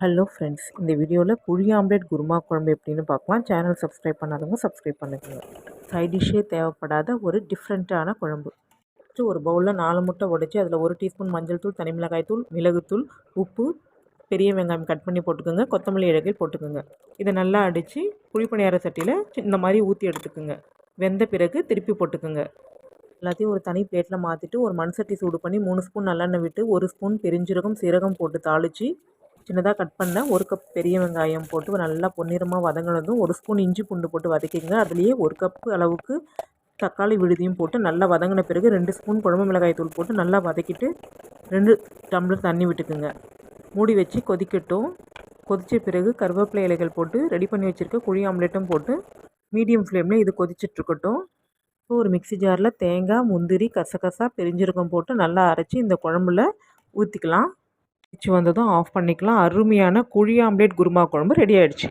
Hello friends இந்த வீடியோவில் புளி ஆம்லேட் குருமா குழம்பு எப்படின்னு பார்க்கலாம். சேனல் சப்ஸ்கிரைப் பண்ணாதவங்க சப்ஸ்கிரைப் பண்ணுங்கள் சைட் டிஷ்ஷே தேவைப்படாத ஒரு டிஃப்ரெண்ட்டான குழம்பு. ஃபஸ்ட்டு ஒரு பவுலில் நாலு முட்டை உடைச்சி அதில் ஒரு டீஸ்பூன் மஞ்சள் தூள் தனி மிளகாய் தூள் மிளகுத்தூள் உப்பு பெரிய வெங்காயம் கட் பண்ணி போட்டுக்கோங்க. கொத்தமல்லி இலைகள் போட்டுக்கோங்க. இதை நல்லா அடித்து குழிப்பணியார சட்டியில் இந்த மாதிரி ஊற்றி எடுத்துக்கோங்க. வெந்த பிறகு திருப்பி போட்டுக்கோங்க. எல்லாத்தையும் ஒரு தனி பிளேட்டில் மாற்றிட்டு ஒரு மண் சட்டி சூடு பண்ணி மூணு ஸ்பூன் நல்லெண்ணெய் விட்டு ஒரு ஸ்பூன் பெருஞ்சீரகம் சீரகம் போட்டு தாளித்து சின்னதாக கட் பண்ண ஒரு கப் பெரிய வெங்காயம் போட்டு நல்லா பொன்னிறமாக வதங்கினதும் ஒரு ஸ்பூன் இஞ்சி பூண்டு போட்டு வதக்கிங்க அதுலேயே ஒரு கப்பு அளவுக்கு தக்காளி விழுதியும் போட்டு நல்லா வதங்கின பிறகு ரெண்டு ஸ்பூன் குழம்பு மிளகாய் தூள் போட்டு நல்லா வதக்கிட்டு ரெண்டு டம்ளர் தண்ணி விட்டுக்குங்க. மூடி வச்சு கொதிக்கட்டும். கொதித்த பிறகு கருவேப்பிலை இலைகள் போட்டு ரெடி பண்ணி வச்சுருக்க குழி ஆம்லேட்டும் போட்டு மீடியம் ஃப்ளேமில் இது கொதிச்சிட்ருக்கட்டும் இப்போ ஒரு மிக்சி ஜாரில் தேங்காய் முந்திரி கசகசா பெரிஞ்சிருக்கம் போட்டு நல்லா அரைச்சி இந்த குழம்புல ஊற்றிக்கலாம் வந்ததும் ஆஃப் பண்ணிக்கலாம். அருமையான குழி ஆம்லேட் குருமா குழம்பு ரெடி ஆகிடுச்சு